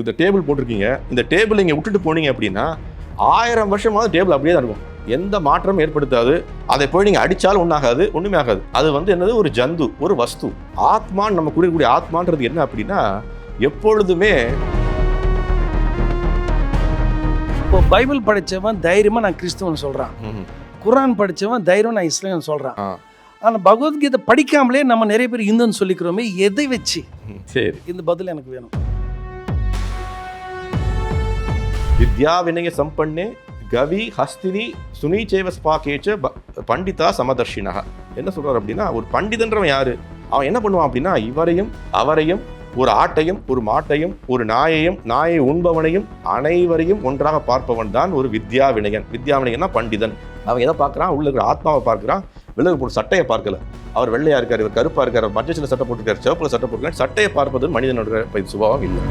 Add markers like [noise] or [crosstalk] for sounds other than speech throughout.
இந்த டேபிள் போட்டிருக்கீங்க. இந்த டேபிள் இங்கே விட்டுட்டு போனீங்க அப்படின்னா ஆயிரம் வருஷமாவது டேபிள் அப்படியே தான் இருக்கும். எந்த மாற்றமும் ஏற்படுத்தாது. அதை போய் நீங்கள் அடித்தாலும் ஒன்றாகாது ஒன்றுமே ஆகாது. அது வந்து என்னது? ஒரு ஜந்து ஒரு வஸ்து. ஆத்மான்னு நம்ம குறிக்கக்கூடிய ஆத்மான்றது என்ன அப்படின்னா எப்பொழுதுமே இப்போ பைபிள் படிச்சவன் தைரியமா நான் கிறிஸ்துவன் சொல்றான். குரான் படிச்சவன் தைரியம் நான் இஸ்லாம்னு சொல்றான். ஆ. ஆனா பகவத்கீதை படிக்காமலே நம்ம நிறைய பேர் இந்துன்னு சொல்லிக்கிறோமே எதை வச்சு? சரி. இந்த பதில் எனக்கு வேணும். வித்யா வினய சம்பண்ணே கவி ஹஸ்தினி சுனீச்சேவ ஸ்பாகேச்ச ப- பண்டிதா சமதர்ஷினா என்ன சொல்கிறார் அப்படின்னா ஒரு பண்டிதன்றவன் யாரு? அவன் என்ன பண்ணுவான் அப்படின்னா இவரையும் அவரையும் ஒரு ஆட்டையும் ஒரு மாட்டையும் ஒரு நாயையும் நாயை உண்பவனையும் அனைவரையும் ஒன்றாக பார்ப்பவன் தான் ஒரு வித்யா வினயன். வித்யா வினயன்னா பண்டிதன். அவன் எதை பார்க்குறான்? உள்ள இருக்கிற ஆத்மாவை பார்க்கறான். விலகு போட்டு சட்டையை பார்க்கல. அவர் வெள்ளையாக இருக்கார் இவர் கருப்பா இருக்கார் பட்ஜெட்டில் மஞ்சள் சட்டை போட்டிருக்காரு சிவப்பில் சட்டை போட்டுருக்காரு சட்டையை பார்ப்பது மனிதனோட சுபாவம் இல்லை.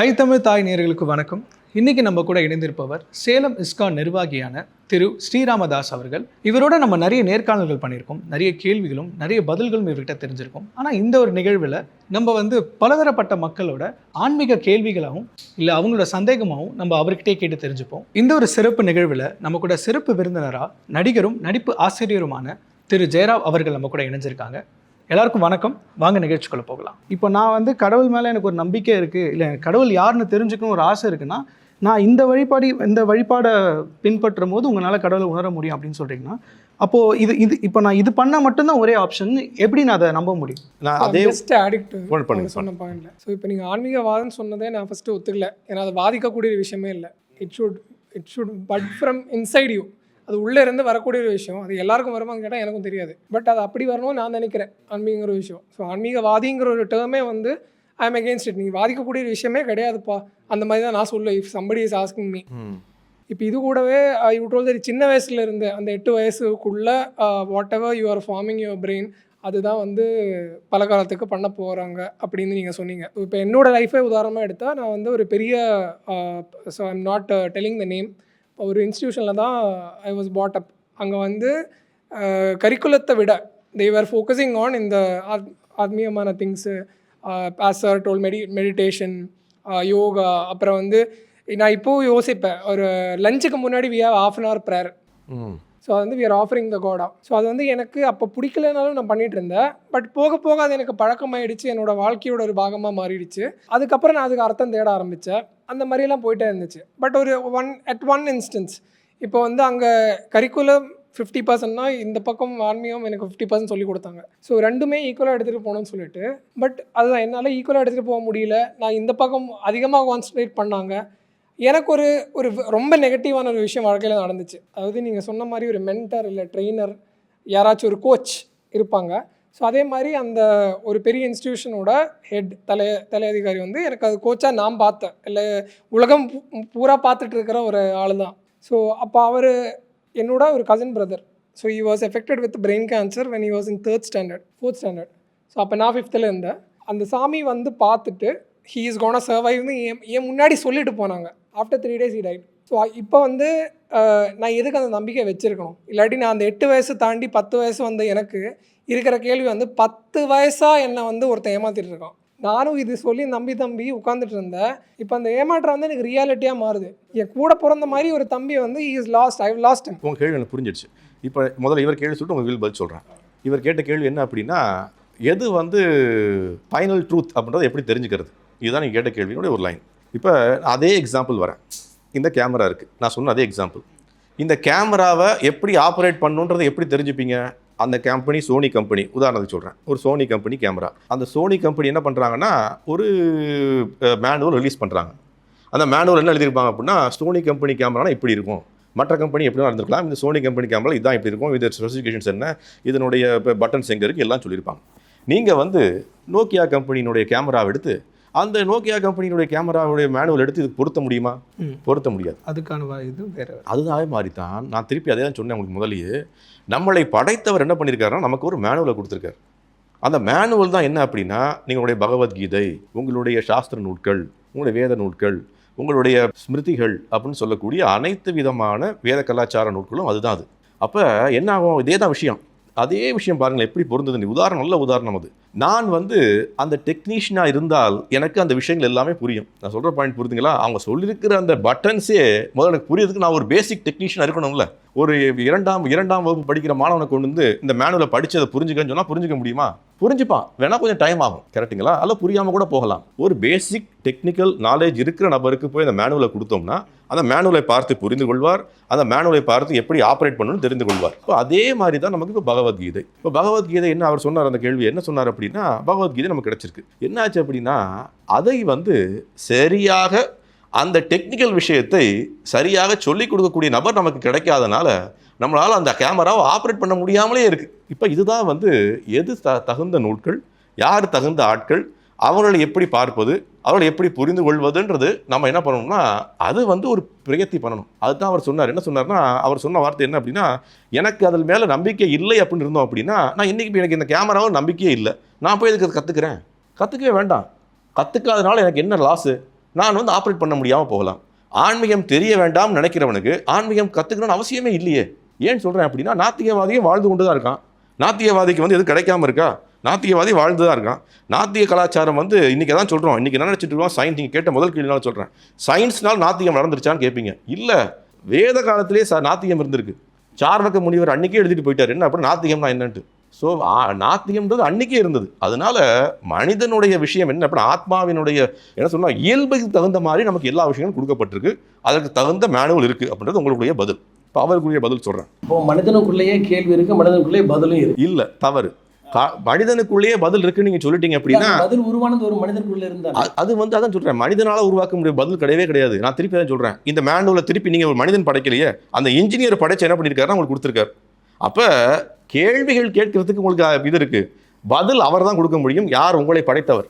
ஐத்தமிழ் தாய் நேர்களுக்கு வணக்கம். இன்னைக்கு நம்ம கூட இணைந்திருப்பவர் சேலம் இஸ்கான் நிர்வாகியான திரு ஸ்ரீராமதாஸ் அவர்கள். இவரோட நம்ம நிறைய நேர்காணல்கள் பண்ணியிருக்கோம். நிறைய கேள்விகளும் நிறைய பதில்களும் இவர்கிட்ட தெரிஞ்சிருக்கோம். ஆனால் இந்த ஒரு நிகழ்வில் நம்ம வந்து பலதரப்பட்ட மக்களோட ஆன்மீக கேள்விகளாகவும் இல்லை அவங்களோட சந்தேகமாகவும் நம்ம அவர்கிட்டே கேட்டு தெரிஞ்சுப்போம். இந்த ஒரு சிறப்பு நிகழ்வில் நம்ம கூட சிறப்பு விருந்தினராக நடிகரும் நடிப்பு ஆசிரியருமான திரு ஜெயராவ் அவர்கள் நம்ம கூட இணைஞ்சிருக்காங்க. எல்லாருக்கும் வணக்கம். வாங்க நிகழ்ச்சிக்குள்ள போகலாம். இப்போ நான் வந்து கடவுள் மேலே எனக்கு ஒரு நம்பிக்கை இருக்குது இல்லை எனக்கு கடவுள் யாருன்னு தெரிஞ்சுக்கணும் ஒரு ஆசை இருக்குன்னா நான் இந்த வழிபாடி இந்த வழிபாடை பின்பற்றும் போது உங்களால் கடவுளை உணர முடியும் அப்படின்னு சொல்கிறீங்கன்னா அப்போது இது இது இப்போ நான் இது பண்ணால் மட்டும்தான் ஒரே ஆப்ஷன் எப்படி நான் அதை நம்ப முடியும்? நான் அதே Hold பண்ணுங்க, சொன்ன பாயிண்ட்ல ஸோ இப்போ நீங்கள் ஆன்மீகவாதம் சொன்னதே நான் ஃபஸ்ட்டு ஒத்துக்கல. ஏன்னா அது வாதிக்கக்கூடிய ஒரு விஷயமே இல்லை. It should it should but from inside you அது உள்ளே இருந்து வரக்கூடிய ஒரு விஷயம். அது எல்லாருக்கும் வருமான்னு கேட்டால் எனக்கும் தெரியாது. பட் அது அப்படி வரணும்னு நான் நினைக்கிறேன். ஆன்மீகங்கிற விஷயம். ஸோ ஆன்மீகவாதிங்கிற ஒரு டேர்மே வந்து ஐ எம் அகேன்ஸ்ட் இட் நீங்கள் வாதிக்கக்கூடிய ஒரு விஷயமே கிடையாதுப்பா. அந்த மாதிரி தான் நான் சொல்லுவேன். If somebody is asking me. இப்போ இது கூடவே யூட்ரோல் சரி சின்ன வயசுல இருந்து அந்த எட்டு வயசுக்குள்ள whatever you are forming your brain அதுதான் வந்து பல காலத்துக்கு பண்ண போகிறாங்க அப்படின்னு நீங்கள் சொன்னீங்க. இப்போ என்னோட லைஃபே உதாரணமாக எடுத்தால் நான் வந்து ஒரு பெரிய so I'm not telling the name ஒரு இன்ஸ்டியூஷனில் தான் ஐ வாஸ் பாட் அப் அங்கே வந்து கரிக்குலத்தை விட தேவர் ஃபோக்கஸிங் ஆன் இந்த ஆத் ஆத்மீயமான திங்ஸு பாசர் டோல் மெடி மெடிடேஷன் யோகா அப்புறம் வந்து நான் இப்போவும் யோசிப்பேன் ஒரு லஞ்சுக்கு முன்னாடி we have half an hour prayer so அது வந்து வி ஆர் ஆஃபரிங் த காடா ஸோ அது வந்து எனக்கு அப்போ பிடிக்கலனாலும் நான் பண்ணிட்டு இருந்தேன். பட் போக போக அது எனக்கு பழக்கமாயிடுச்சு. என்னோட வாழ்க்கையோட ஒரு பாகமாக மாறிடுச்சு. அதுக்கப்புறம் நான் அதுக்கு அர்த்தம் தேட ஆரம்பித்தேன் அந்த மாதிரிலாம் போயிட்டே இருந்துச்சு. பட் ஒரு ஒன் அட் ஒன் இன்ஸ்டன்ஸ் இப்போ வந்து அங்கே கரிக்குலம் ஃபிஃப்டி பர்சன்ட்னா இந்த பக்கம் ஆன்மீகம் எனக்கு ஃபிஃப்டி பர்சன்ட் சொல்லி கொடுத்தாங்க. ஸோ ரெண்டுமே ஈக்குவலாக எடுத்துகிட்டு போகணும்னு சொல்லிட்டு பட் அதுதான் என்னால் ஈக்குவலாக எடுத்துகிட்டு போக முடியல. நான் இந்த பக்கம் அதிகமாக கான்சன்ட்ரேட் பண்ணாங்க. எனக்கு ஒரு ஒரு ரொம்ப நெகட்டிவான ஒரு விஷயம் வாழ்க்கையில் நடந்துச்சு. அதாவது நீங்கள் சொன்ன மாதிரி ஒரு மென்டர் இல்லை ட்ரெயினர் யாராச்சும் ஒரு கோச் இருப்பாங்க. ஸோ அதே மாதிரி அந்த ஒரு பெரிய இன்ஸ்டியூஷனோட ஹெட் தலை தலை அதிகாரி வந்து எனக்கு அது கோச்சாக நான் பார்த்தேன். இல்லை உலகம் பூரா பார்த்துட்டு இருக்கிற ஒரு ஆள் தான் ஸோ அப்போ அவர் என்னோட ஒரு cousin brother so he was affected with brain cancer when he was in third standard fourth standard so அப்போ நான் ஃபிஃப்த்தில் இருந்தேன். அந்த சாமி வந்து பார்த்துட்டு ஹீ இஸ் கோன சர்வைவ்னு என் என் முன்னாடி சொல்லிட்டு போனாங்க. After three days he died so இப்போ வந்து நான் எதுக்கு அந்த நம்பிக்கை வச்சுருக்கணும்? இல்லாட்டி நான் அந்த எட்டு வயசு தாண்டி பத்து வயசு வந்த எனக்கு இருக்கிற கேள்வி வந்து பத்து வயசாக என்னை வந்து ஒருத்தன் ஏமாத்திட்டு இருக்கான். நானும் இது சொல்லி நம்பி தம்பி உட்காந்துட்டு இருந்தேன். இப்போ அந்த ஏமாற்றம் வந்து எனக்கு ரியாலிட்டியாக மாறுது. என் கூட பிறந்த மாதிரி ஒரு தம்பி வந்து இஸ் லாஸ்ட் ஐ லாஸ்ட் உங்கள் கேள்வி எனக்கு புரிஞ்சிடுச்சு. இப்போ முதல்ல இவர் கேள்வி சொல்லிட்டு உங்களுக்கு பதில் சொல்கிறேன் இவர் கேட்ட கேள்வி என்ன அப்படின்னா எது வந்து ஃபைனல் ட்ரூத் அப்படின்றத எப்படி தெரிஞ்சுக்கிறது? இதுதான் நீங்கள் கேட்ட கேள்வியோட ஒரு லைன் இப்போ அதே எக்ஸாம்பிள் வரேன். இந்த கேமரா இருக்குது நான் சொன்ன அதே எக்ஸாம்பிள் இந்த கேமராவை எப்படி ஆப்ரேட் பண்ணுன்றதை எப்படி தெரிஞ்சுப்பீங்க? அந்த கம்பெனி சோனி கம்பெனி உதாரணத்துக்கு சொல்கிறேன் ஒரு சோனி கம்பெனி கேமரா அந்த சோனி கம்பெனி என்ன பண்ணுறாங்கன்னா ஒரு மேனுவல் ரிலீஸ் பண்ணுறாங்க அந்த மேனுவல் என்ன எழுதியிருப்பாங்க அப்படின்னா சோனி கம்பெனி கேமரானா இப்படி இருக்கும். மற்ற கம்பெனி எப்படி இருந்திருக்கலாம். இந்த சோனி கம்பெனி கேமரா இதான் இப்படி இருக்கும். இது ஸ்பெசிஃபிகேஷன்ஸ் என்ன? இதனுடைய பட்டன்ஸ் எங்கே இருக்குது எல்லாம் சொல்லியிருப்பாங்க. நீங்கள் வந்து நோக்கியா கம்பெனியினுடைய கேமராவை எடுத்து அந்த நோக்கியா கம்பெனியினுடைய கேமராவுடைய மேனுவல் எடுத்து இதுக்கு பொருத்த முடியுமா. பொருத்த முடியாது. அதுக்கான இது வேற அதுதாவே மாதிரி தான் நான் திருப்பி அதே தான் சொன்னேன் உங்களுக்கு முதலியே நம்மளை படைத்தவர் என்ன பண்ணியிருக்காருன்னா நமக்கு ஒரு மேனுவலை கொடுத்துருக்காரு. அந்த மேனுவல் தான் என்ன அப்படின்னா நீங்களுடைய பகவத்கீதை உங்களுடைய சாஸ்திர நூட்கள் உங்களுடைய வேத நூட்கள் உங்களுடைய ஸ்மிருதிகள் அப்படின்னு சொல்லக்கூடிய அனைத்து விதமான வேத கலாச்சார நூல்களும் அதுதான் அது. அப்போ என்ன ஆகும்? இதே தான் விஷயம். அதே விஷயம் பாருங்களேன் எப்படி பொருந்தது உதாரணம் நல்ல உதாரணம் அது. நான் வந்து அந்த டெக்னீஷியனாக இருந்தால் எனக்கு அந்த விஷயங்கள் எல்லாமே புரியும். நான் சொல்கிற பாயிண்ட் புரியுதுங்களா அவங்க சொல்லியிருக்கிற அந்த பட்டன்ஸே முதல்ல எனக்கு புரியுறதுக்கு நான் ஒரு பேசிக் டெக்னீஷியனாக இருக்கணும்ல. ஒரு இரண்டாம் இரண்டாம் வகுப்பு படிக்கிற மாணவனை கொண்டு வந்து இந்த மேனுவலை படித்து அதை புரிஞ்சுக்கன்னு சொன்னால் புரிஞ்சுக்க முடியுமா? புரிஞ்சுப்பான். வேணால் கொஞ்சம் டைம் ஆகும். கரெக்ட்டுங்களா அல்ல புரியாமல் கூட போகலாம். ஒரு பேசிக் டெக்னிக்கல் நாலேஜ் இருக்கிற நபருக்கு போய் அந்த மேனுவலை கொடுத்தோம்னா அந்த மேனுவலை பார்த்து புரிந்து கொள்வார். அந்த மேனுவலை பார்த்து எப்படி ஆப்ரேட் பண்ணணும்னு தெரிந்து கொள்வார். இப்போ அதே மாதிரி தான் நமக்கு இப்போ பகவத்கீதை. இப்போ பகவத்கீதை என்ன அவர் சொன்னார் அந்த கேள்வி என்ன சொன்னார் அப்படின்னா பகவத்கீதை நமக்கு கிடைச்சிருக்கு. என்னாச்சு அப்படின்னா அதை வந்து சரியாக அந்த டெக்னிக்கல் விஷயத்தை சரியாக சொல்லிக் கொடுக்கக்கூடிய நபர் நமக்கு கிடைக்காதனால நம்மளால் அந்த கேமராவை ஆப்ரேட் பண்ண முடியாமலே இருக்குது இப்போ இதுதான் வந்து எது த தகுந்த நூல்கள் யார் தகுந்த ஆட்கள் அவர்களை எப்படி பார்ப்பது அவர்களை எப்படி புரிந்து கொள்வதுன்றது நம்ம என்ன பண்ணணும்னா அது வந்து ஒரு பிரயத்தி பண்ணணும். அதுதான் அவர் சொன்னார். என்ன சொன்னார்னா அவர் சொன்ன வார்த்தை என்ன அப்படின்னா எனக்கு அதில் மேலே நம்பிக்கை இல்லை அப்படின்னு இருந்தோம் அப்படின்னா நான் இன்றைக்கி எனக்கு இந்த கேமராவும் நம்பிக்கையே இல்லை. நான் போய் இதுக்கு கற்றுக்கிறேன் கற்றுக்கவே வேண்டாம். கற்றுக்காதனால எனக்கு என்ன லாஸு நான் வந்து ஆப்ரேட் பண்ண முடியாமல் போகலாம். ஆன்மீகம் தெரிய வேண்டாம்னு நினைக்கிறவனுக்கு ஆன்மீகம் கற்றுக்கணும்னு அவசியமே இல்லையே. ஏன் சொல்கிறேன் அப்படின்னா நாத்திகவாதியும் வாழ்ந்து கொண்டு தான் இருக்கான். நாத்திகவாதிக்கு வந்து எது கிடைக்காம இருக்கா? நாத்திகவாதி வாழ்ந்து தான் இருக்கான். நாத்திய கலாச்சாரம் வந்து இன்றைக்கி தான் சொல்கிறோம் இன்றைக்கி என்ன நினச்சிட்டு இருக்கோம்? சயின்ஸ் நீங்கள் கேட்ட முதல் கேள்வினால சொல்கிறேன் சயின்ஸ்னால் நாத்திகம் நடந்துருச்சான்னு கேட்பீங்க இல்லை வேத காலத்திலே ச நாத்தியம் இருந்திருக்கு. சார்வக முனிவர் அன்றைக்கே எழுதிட்டு போயிட்டார். என்ன அப்படின்னா நாத்திகம்னா என்னன்ட்டு. ஸோ நாத்தியம்ன்றது அன்னைக்கே இருந்தது. அதனால மனிதனுடைய விஷயம் என்ன அப்படின்னா ஆத்மாவினுடைய என்ன சொன்னால் இயல்புக்கு தகுந்த மாதிரி நமக்கு எல்லா விஷயங்களும் கொடுக்கப்பட்டிருக்கு. அதற்கு தகுந்த மேனுவல் இருக்குது அப்படின்றது உங்களுடைய பதில். இப்போ அவருக்குரிய பதில் சொல்கிறேன் இப்போ மனிதனுக்குள்ளேயே கேள்வி இருக்கு மனிதனுக்குள்ளேயே பதிலும் இருக்கு. இல்லை தவறு. மனிதனுக்குள்ளேயே பதில் இருக்குன்னு நீங்கள் சொல்லிட்டீங்க அப்படின்னா பதில் உருவானது ஒரு மனிதனுக்குள்ள இருந்தா. அது வந்து அதான் சொல்கிறேன் மனிதனால் உருவாக்க முடிய பதில் கிடையவே கிடையாது. நான் திருப்பி தான் சொல்கிறேன் இந்த மேனுவலை திருப்பி நீங்கள் ஒரு மனிதன் படைக்கலையே அந்த இன்ஜினியர் படைச்சு என்ன பண்ணியிருக்காருன்னா உங்களுக்கு கொடுத்துருக்காரு. அப்போ கேள்விகள் கேட்கறதுக்கு உங்களுக்கு இது இருக்குது பதில் அவர் தான் கொடுக்க முடியும். யார் உங்களை படைத்தவர்?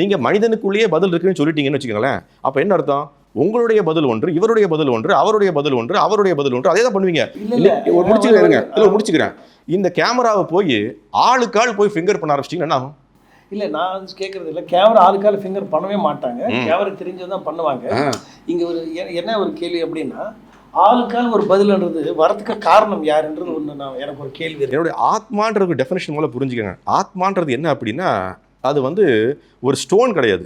நீங்கள் மனிதனுக்குள்ளேயே பதில் இருக்குன்னு சொல்லிட்டீங்கன்னு வச்சுக்கோங்களேன். அப்போ என்ன அர்த்தம்? உங்களுடைய பதில் ஒன்று இவருடைய பதில் ஒன்று அவருடைய பதில் ஒன்று அவருடைய பதில் ஒன்று அதே தான் பண்ணுவீங்க ஒரு முடிச்சுக்கிறேன் இருங்க. இல்ல, ஒரு முடிச்சுக்கிறேன். இந்த கேமராவை போய் ஆளுக்கு ஆள் போய் ஃபிங்கர் பண்ண ஆரம்பிச்சிட்டிங்கன்னா என்ன ஆகும்? இல்ல நான் வந்து கேட்கறது இல்ல. கேமரா ஆளுக்கால ஃபிங்கர் பண்ணவே மாட்டாங்க. கேமரா தெரிஞ்சதான் பண்ணுவாங்க. ஆ. இங்க ஒரு என்ன ஒரு கேள்வி அப்படின்னா ஆளுக்கால் ஒரு பதில்ன்றது வரதுக்கு காரணம் யாருன்றது ஒண்ணு நான் எனக்கு ஒரு கேள்வி என்னுடைய ஆத்மான்றது டெஃபினேஷன் மூலம் புரிஞ்சுக்கங்க. ஆத்மான்றது என்ன அப்படின்னா அது வந்து ஒரு ஸ்டோன் கிடையாது.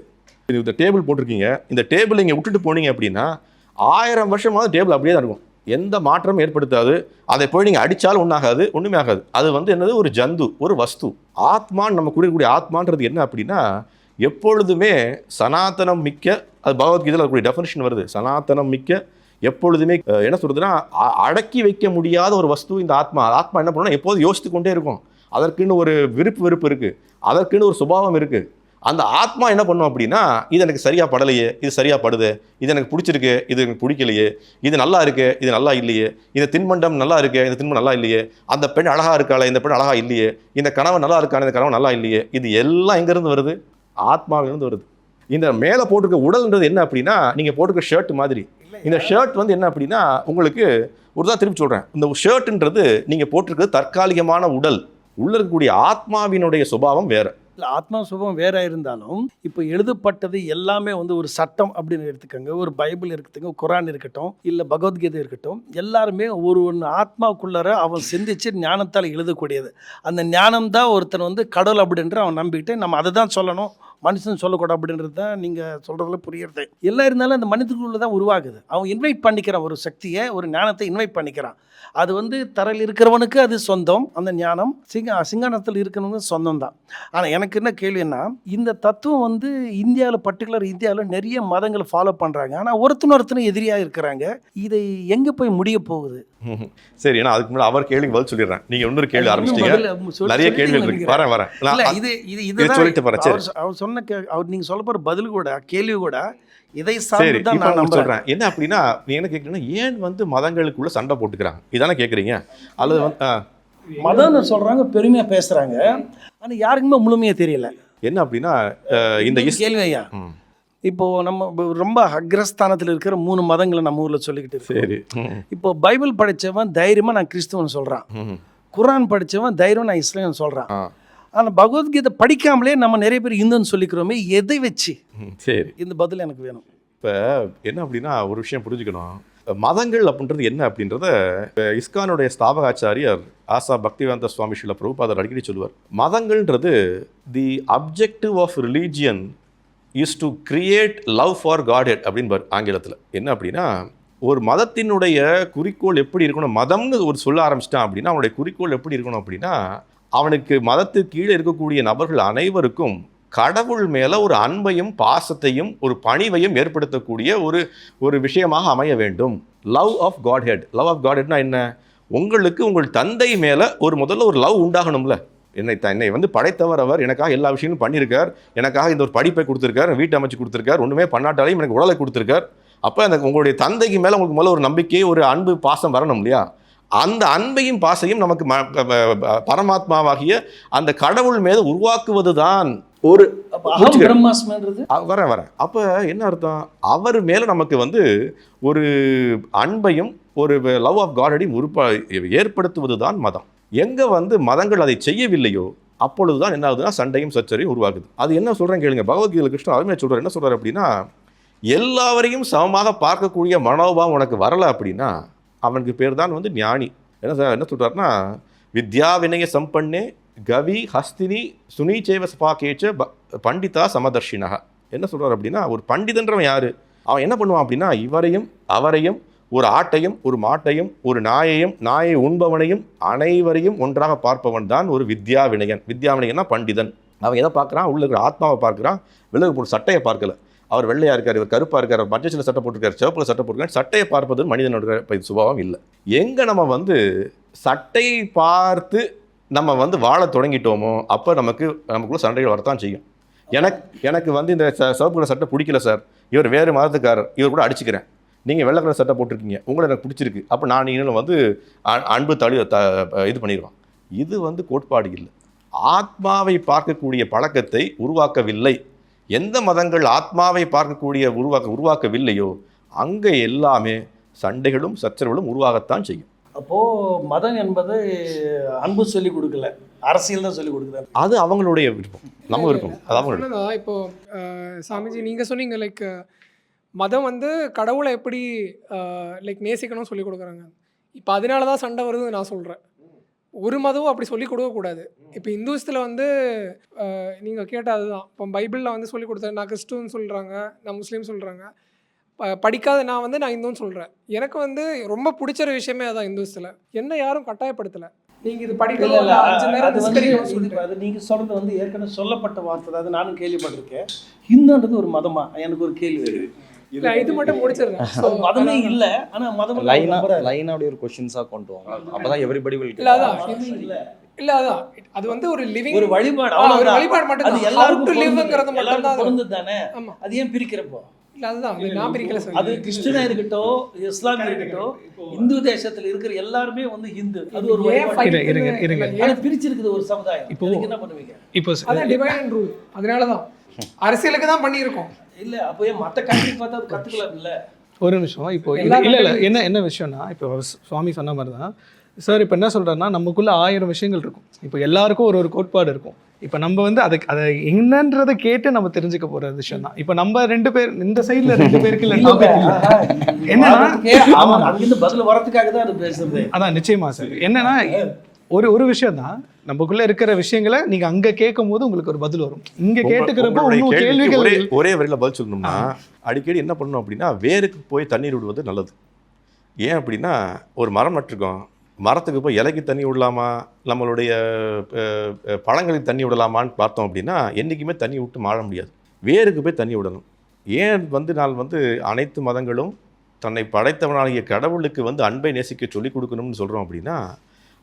இது இந்த டேபிள் போட்டிருக்கீங்க. இந்த டேபிள் இங்கே விட்டுட்டு போனீங்க அப்படின்னா ஆயிரம் வருஷமாவது டேபிள் அப்படியே தான் இருக்கும். எந்த மாற்றமும் ஏற்படுத்தாது. அதை போய் நீங்கள் அடித்தாலும் ஒன்றாகாது ஒன்றுமே ஆகாது. அது வந்து என்னது? ஒரு ஜந்து ஒரு வஸ்து. ஆத்மான்னு நம்ம குறிக்கக்கூடிய ஆத்மான்றது என்ன அப்படின்னா எப்பொழுதுமே சனாதனம் மிக்க அது பகவத்கீதையில் இருக்கக்கூடிய டெஃபினேஷன் வருது. சனாதனம் மிக்க எப்பொழுதுமே என்ன சொல்கிறதுனா அ- அடக்கி வைக்க முடியாத ஒரு வஸ்து இந்த ஆத்மா. ஆத்மா என்ன பண்ணணும் எப்போதும் யோசித்து கொண்டே இருக்கும். அதற்குன்னு ஒரு விருப்பு வெறுப்பு இருக்குது அதற்குன்னு ஒரு சுபாவம் இருக்குது அந்த ஆத்மா என்ன பண்ணும் அப்படின்னா இது எனக்கு சரியாக படலையே இது சரியாக படுது இது எனக்கு பிடிச்சிருக்கு இது எனக்கு பிடிக்கலையே இது நல்லா இருக்குது இது நல்லா இல்லையே இந்த தின்பண்டம் நல்லா இருக்குது இந்த தின்பண்டம் நல்லா இல்லையே அந்த பெண் அழகாக இருக்காளே இந்த பெண் அழகா இல்லையே இந்த கணவன் நல்லா இருக்கானே இந்த கணவன் நல்லா இல்லையே இது எல்லாம் எங்கேருந்து வருது? ஆத்மாவிலிருந்து வருது. இந்த மேலே போட்டிருக்க உடல்ன்றது என்ன அப்படின்னா நீங்கள் போட்டிருக்க ஷர்ட் மாதிரி. இந்த ஷர்ட் வந்து என்ன அப்படின்னா உங்களுக்கு ஒரு தான் திருப்பி சொல்கிறேன் இந்த ஷர்ட்ன்றது நீங்கள் போட்டிருக்கிறது தற்காலிகமான உடல். உள்ள இருக்கக்கூடிய ஆத்மாவினுடைய சுபாவம் வேறு. இல்லை ஆத்மா சுபம் வேற இருந்தாலும் இப்போ எழுதப்பட்டது எல்லாமே வந்து ஒரு சட்டம் அப்படின்னு எடுத்துக்கோங்க. ஒரு பைபிள் இருக்கட்டுங்க குரான் இருக்கட்டும் இல்லை பகவத்கீதை இருக்கட்டும் எல்லாருமே ஒரு ஒன்று ஆத்மாவுக்குள்ளார அவன் சிந்திச்சு ஞானத்தால் எழுதக்கூடியது. அந்த ஞானம் தான் ஒருத்தன் வந்து கடவுள் அப்படின்ற அவன் நம்பிக்கிட்டு நம்ம அதை தான் சொல்லணும். மனுஷன் சொல்லக்கூடாது அப்படின்றது தான் நீங்கள் சொல்கிறதுல புரியுறது. எல்லாம் இருந்தாலும் அந்த மனிதனுக்குள்ள தான் உருவாகுது. அவன் இன்வைட் பண்ணிக்கிறான் ஒரு சக்தியை ஒரு ஞானத்தை இன்வைட் பண்ணிக்கிறான். அது வந்து தரையில் இருக்கிறவனுக்கு அது சொந்தம் அந்த ஞானம் சிங்க சிங்கானத்தில் இருக்கிறவனுக்கு சொந்தம் தான். ஆனால் எனக்கு என்ன கேள்வின்னா இந்த தத்துவம் வந்து இந்தியாவில் பர்டிகுலர் இந்தியாவில் நிறைய மதங்களை ஃபாலோ பண்ணுறாங்க ஆனால் ஒருத்தன் ஒருத்தனும் எதிரியாக இருக்கிறாங்க. இதை எங்கே போய் முடிய போகுது? [laughs] சரி நான் அதுக்கு முன்னாடி அவர் கேள்விக்கு பதில் சொல்லிடுறேன். நீங்கள் இன்னொரு கேள்வி ஆரம்பிச்சிட்டீங்க. நிறைய கேள்விகள் இருக்கு. வரேன் வரேன். இது இது இது சொல்லிட்டு போறேன், சரி. சொன்ன அவர் நீங்க சொல்ல போற பதில் கூட கேள்வி கூட இதை சரி சார்ந்து தான் நான் சொல்றேன். என்ன அப்படின்னா நீ என்ன கேட்குறீங்கன்னா ஏன் வந்து மதங்களுக்குள்ள சண்டை போட்டுக்கிறாங்க? இதானே கேட்குறீங்க அல்லது வந்து ஆ, மதம்னு சொல்றாங்க பெருமையா பேசுறாங்க. ஆனா யாருக்குமே முழுமையா தெரியல. என்ன அப்படின்னா இந்த கேள்வி ஐயா. இப்போ நம்ம ரொம்ப அக்ரஸ்தானத்தில் இருக்கிற மூணு மதங்களை நம்ம ஊர்ல சொல்லிக்கிட்டு சரி இப்போ பைபிள் படிச்சவன் தைரியமா நான் கிறிஸ்துவன் சொல்றான். குரான் படிச்சவன் தைரியம் நான் இஸ்லாம்னு சொல்றான். ஆ, ஆனா பகவத்கீதை படிக்காமலே நம்ம நிறைய பேர் இந்துன்னு சொல்லிக்கிறோமே எதை வச்சு? சரி. இந்த பதில் எனக்கு வேணும். இப்போ என்ன அப்படின்னா ஒரு விஷயம் புரிஞ்சுக்கணும். மதங்கள் அப்படின்றது என்ன அப்படின்றத இப்ப இஸ்கானுடைய ஸ்தாபகாச்சாரியர் ஆசா பக்திவேந்த சுவாமி ஸ்ரீல பிரபுபாதர் அடிக்கடி சொல்லுவார். மதங்கள்ன்றது the objective of religion is to create love for Godhead அப்படின்பார் ஆங்கிலத்தில். என்ன அப்படின்னா ஒரு மதத்தினுடைய குறிக்கோள் எப்படி இருக்கணும் மதம்னு ஒரு சொல்ல ஆரம்பிச்சிட்டான் அப்படின்னா அவனுடைய குறிக்கோள் எப்படி இருக்கணும் அப்படின்னா அவனுக்கு மதத்துக்கு கீழே இருக்கக்கூடிய நபர்கள் அனைவருக்கும் கடவுள் மேலே ஒரு அன்பையும் பாசத்தையும் ஒரு பணிவையும் ஏற்படுத்தக்கூடிய ஒரு ஒரு விஷயமாக அமைய வேண்டும். Love of Godhead love of God ஹெட்னா என்ன? உங்களுக்கு உங்கள் தந்தை மேலே ஒரு முதல்ல ஒரு லவ் உண்டாகணும்ல. என்னை த என்னை வந்து படைத்தவர் அவர். எனக்காக எல்லா விஷயங்களும் பண்ணியிருக்கார். எனக்காக இந்த ஒரு படிப்பை கொடுத்துருக்கார். வீட்டை அமைச்சு கொடுத்துருக்கார். ஒன்றுமே பண்ணாட்டாலையும் எனக்கு உடலை கொடுத்துருக்கார். அப்போ அந்த உங்களுடைய தந்தைக்கு மேலே உங்களுக்கு முதல்ல ஒரு நம்பிக்கை ஒரு அன்பு பாசம் வரணும் இல்லையா? அந்த அன்பையும் பாசையும் நமக்கு ம ப- ப- பரமாத்மாவாகிய அந்த கடவுள் மீது உருவாக்குவது தான் ஒரு வரேன் வரேன் அப்போ என்ன அர்த்தம்? அவர் மேலே நமக்கு வந்து ஒரு அன்பையும் ஒரு லவ் ஆஃப் காடடையும் உருப்பா ஏற்படுத்துவது தான் மதம். எங்கே வந்து மதங்கள் அதை செய்யவில்லையோ அப்பொழுது தான் என்ன ஆகுதுன்னா சண்டையும் சச்சரையும் உருவாகுது. அது என்ன சொல்கிறேன் கேளுங்க. பகவத்கீதை கிருஷ்ணன் அருமையாக சொல்கிறார் என்ன சொல்கிறார் அப்படின்னா எல்லாவரையும் சமமாக பார்க்கக்கூடிய மனோபாவம் உனக்கு வரலை அப்படின்னா அவனுக்கு பேர் தான் வந்து ஞானி. என்ன சார் என்ன சொல்கிறாருன்னா வித்யா வினய சம்பண்ணே கவி ஹஸ்தினி சுனிச்சேவ சபாகேச்ச ப பண்டிதா சமதர்ஷினா என்ன சொல்கிறார் அப்படின்னா ஒரு பண்டிதன்றவன் யார்? அவன் என்ன பண்ணுவான் அப்படின்னா இவரையும் அவரையும் ஒரு ஆட்டையும் ஒரு மாட்டையும் ஒரு நாயையும் நாயை உண்பவனையும் அனைவரையும் ஒன்றாக பார்ப்பவன் தான் ஒரு வித்யா வினயன். வித்யா வினயன்னா பண்டிதன். அவன் எதை பார்க்குறான்? உள்ள இருக்கிற ஆத்மாவை பார்க்குறான். விலகு ஒரு சட்டையை பார்க்கல. அவர் வெள்ளையா இருக்கார் இவர் கருப்பா இருக்கார் அவர் பட்ஜெட்டில் சட்டை போட்டிருக்காரு சிவப்பில் சட்டை போட்டிருக்காரு சட்டையை பார்ப்பது மனிதனோட சுபாவம் இல்லை. எங்கே நம்ம வந்து சட்டையை பார்த்து நம்ம வந்து வாழ தொடங்கிட்டோமோ அப்போ நமக்கு நமக்குள்ள சண்டைகள் வரத்தான் செய்யும். எனக்கு எனக்கு வந்து இந்த ச- சிவப்பு கலர் சட்டை பிடிக்கல சார். இவர் வேறு மதத்துக்காரர். இவர் கூட அடிச்சுக்கிறேன். நீங்கள் வெள்ளை கலர் சட்டை போட்டிருக்கீங்க. உங்களை எனக்கு பிடிச்சிருக்கு. அப்போ நான் நீங்களும் வந்து அன்பு தளி த இது பண்ணிடுவான். இது வந்து கோட்பாடு இல்லை. ஆத்மாவை பார்க்கக்கூடிய பழக்கத்தை உருவாக்கவில்லை. எந்த மதங்கள் ஆத்மாவை பார்க்கக்கூடிய உருவாக்க உருவாக்கவில்லையோ அங்கே எல்லாமே சண்டைகளும் சச்சரவுகளும் உருவாகத்தான் செய்யும். அப்போ மதம் என்பது அன்பு சொல்லி கொடுக்கல அரசியல் தான் சொல்லி கொடுக்குறாரு அது அவங்களுடைய விருப்பம். நம்ம விருப்பம். அது அவங்க விருப்பம். சொன்னதா இப்போ அஹ், சாமிஜி நீங்கள் சொன்னீங்க லைக் மதம் வந்து கடவுளை எப்படி லைக் நேசிக்கணும்னு சொல்லி கொடுக்குறாங்க. இப்போ அதனால தான் சண்டை வருதுன்னு நான் சொல்கிறேன் ஒரு மதமும் அப்படி சொல்லி கொடுக்கக்கூடாது இப்போ இந்துஸ்தில் வந்து நீங்கள் கேட்ட அதுதான் இப்போ பைபிளில் வந்து சொல்லி கொடுத்தேன் நான் கிறிஸ்துவன் சொல்கிறாங்க நான் முஸ்லீம் சொல்கிறாங்க படிக்காத நான் வந்து நான் இந்துன்னு சொல்கிறேன் எனக்கு வந்து ரொம்ப பிடிச்ச ஒரு விஷயமே அதான் இந்துஸ்தில். என்ன யாரும் கட்டாயப்படுத்தலை. நீங்கள் இது இல்ல, அஞ்சு நேரம் அது நீங்க சொல்றது வந்து ஏற்கனவே சொல்லப்பட்ட வார்த்தை தான். அது நானும் கேள்விப்பட்டிருக்கேன். ஹிந்துன்றது ஒரு மதமா? எனக்கு ஒரு கேள்வி வருது இல்லை இது மட்டும் முடிச்சிடுறேன் [laughs] மதமே இல்ல. ஆனா மதம் லைனா லைனா அப்படி ஒரு கொஸ்டின்ஸா கொண்டு வாங்க. அப்பதான் எவ்ரிபடி வில் இல்ல அதான். இல்ல. அதான். அது வந்து ஒரு லிவிங் ஒரு வழிபாடு ஒரு. வழிபாடு மட்டும் அது தான் எல்லாருக்கும் டு லிவ்ங்கிறது மட்டும் தான் பொருந்தது தானே அது. ஏன் பிரிக்கிறப்போ? இல்ல அதுதான். அது நான் பிரிக்கல சார் அது கிறிஸ்டினா இருக்கட்டும் இஸ்லாம் இருக்கட்டும் இந்து தேசத்துல இருக்கிற எல்லாருமே வந்து ஹிந்து. அது ஒரு இருங்க, இருங்க, பிரிச்சிருக்குது ஒரு சமுதாயம். இப்போ- என்ன பண்ணுவீங்க? இப்போ அதான் டிவைன் அண்ட் ரூல் அதனால தான் அரசியலுக்கு தான் பண்ணியிருக்கோம். இல்ல அப்போ ஏன் மத்த கண்ட்ரி பார்த்தா அது கத்துக்கலாம் இல்ல ஒரு நிமிஷம் இப்போ இல்ல இல்ல என்ன என்ன விஷயம்னா இப்போ சுவாமி சொன்ன மாதிரி தான் சார் இப்போ என்ன சொல்றாருன்னா நமக்குள்ள ஆயிரம் விஷயங்கள் இருக்கும். இப்போ எல்லாருக்கும் ஒரு ஒரு கோட்பாடு இருக்கும். இப்போ நம்ம வந்து அதுக்கு அதை என்னன்றதை கேட்டு நம்ம தெரிஞ்சுக்க போற விஷயம் தான் இப்போ நம்ம ரெண்டு பேர் இந்த சைடுல ரெண்டு பேருக்கு இல்ல என்னன்னா- அங்கிருந்து பதில் வரதுக்காக தான் அது பேசுறது. அதான் நிச்சயமா சார் என்னன்னா ஒரு ஒரு விஷயம் தான் நமக்குள்ள இருக்கிற விஷயங்களை நீங்க அங்க கேட்கும் போது உங்களுக்கு ஒரு பதில் வரும். இங்க கேட்டுக்கிறப்போ இன்னும் கேள்விக்கு ஒரே கேள்விகள் ஒரே வரியில பதில் சொல்லணும்னா அடிக்கடி என்ன பண்ணணும் அப்படின்னா வேருக்கு போய் தண்ணீர் விடுவது நல்லது. ஏன் அப்படின்னா ஒரு மரம் நட்டிருக்கோம். மரத்துக்கு போய் இலைக்கு தண்ணி விடலாமா? நம்மளுடைய பழங்களுக்கு தண்ணி விடலாமான்னு பார்த்தோம் அப்படின்னா என்றைக்குமே தண்ணி விட்டு மாற முடியாது. வேருக்கு போய் தண்ணி விடணும். ஏன் வந்து நான் வந்து அனைத்து மதங்களும் தன்னை படைத்தவனாகிய கடவுளுக்கு வந்து அன்பை நேசிக்க சொல்லிக் கொடுக்கணும்னு சொல்கிறோம் அப்படின்னா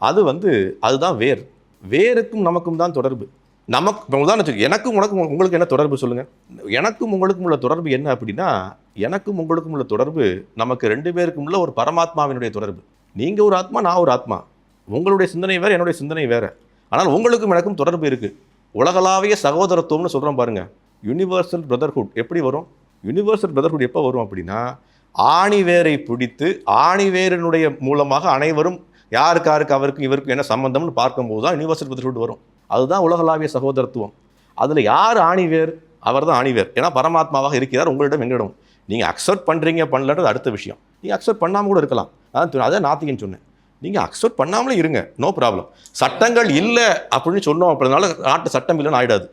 அது வந்து அதுதான் வேர். வேருக்கும் நமக்கும் தான் தொடர்பு. நமக்கு இப்போ உதாரணத்துக்கு எனக்கும் உனக்கும் உங்களுக்கு என்ன தொடர்பு சொல்லுங்கள் எனக்கும் உங்களுக்கும் உள்ள தொடர்பு என்ன அப்படின்னா எனக்கும் உங்களுக்கும் உள்ள தொடர்பு நமக்கு ரெண்டு பேருக்கும் உள்ள ஒரு பரமாத்மாவினுடைய தொடர்பு. நீங்கள் ஒரு ஆத்மா நான் ஒரு ஆத்மா. உங்களுடைய சிந்தனை வேறு என்னுடைய சிந்தனை வேறு. ஆனால் உங்களுக்கும் எனக்கும் தொடர்பு இருக்குது உலகளாவிய சகோதரத்துவம்னு சொல்கிறோம் பாருங்கள் யுனிவர்சல் பிரதர்ஹுட் எப்படி வரும்? யுனிவர்சல் பிரதர்ஹுட் எப்போ வரும் அப்படின்னா ஆணிவேரை பிடித்து ஆணிவேரனுடைய மூலமாக அனைவரும் யாருக்கு யாருக்கு அவருக்கும் இவருக்கும் என்ன சம்பந்தம்னு பார்க்கும்போது தான் யூனிவர்சல் பிரதர்ஹுட் வரும். அதுதான் உலகளாவிய சகோதரத்துவம். அதில் யார் ஆணிவேர்? அவர் தான் ஆணிவேர். ஏன்னா பரமாத்மாவாக இருக்கிறார் உங்களிடம் என்னிடம். நீங்கள் அக்செப்ட் பண்ணுறீங்க பண்ணலன்றது அடுத்த விஷயம். நீங்கள் அக்செப்ட் பண்ணாமல் கூட இருக்கலாம். அதான் அதான் நாத்திகன்னு சொன்னேன். நீங்கள் அக்செப்ட் பண்ணாமலே இருங்க. நோ ப்ராப்ளம் சட்டங்கள் இல்லை அப்படின்னு சொன்னோம் அப்படினால நாட்டு சட்டம் இல்லைன்னு ஆகிடாது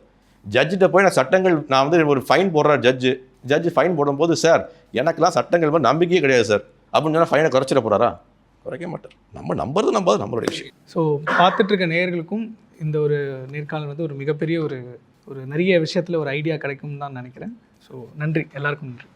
ஜட்ஜிட்ட போய் நான் சட்டங்கள் நான் வந்து ஒரு ஃபைன் போடுற ஜட்ஜு ஜட்ஜு ஃபைன் போடும்போது சார் எனக்கெல்லாம் சட்டங்கள் மேலே நம்பிக்கையே கிடையாது சார் அப்படின்னு சொன்னால் ஃபைனை குறைச்சிட போகிறாரா குறைக்க மாட்டார். நம்ம நம்புறது நம்பாது நம்மளுடைய விஷயம். ஸோ பார்த்துட்டு இருக்க நேயர்களுக்கும் இந்த ஒரு நேர்காணல் வந்து ஒரு மிகப்பெரிய ஒரு ஒரு நிறைய விஷயத்தில் ஒரு ஐடியா கிடைக்கும்னு தான் நினைக்கிறேன். ஸோ நன்றி. எல்லாருக்கும் நன்றி.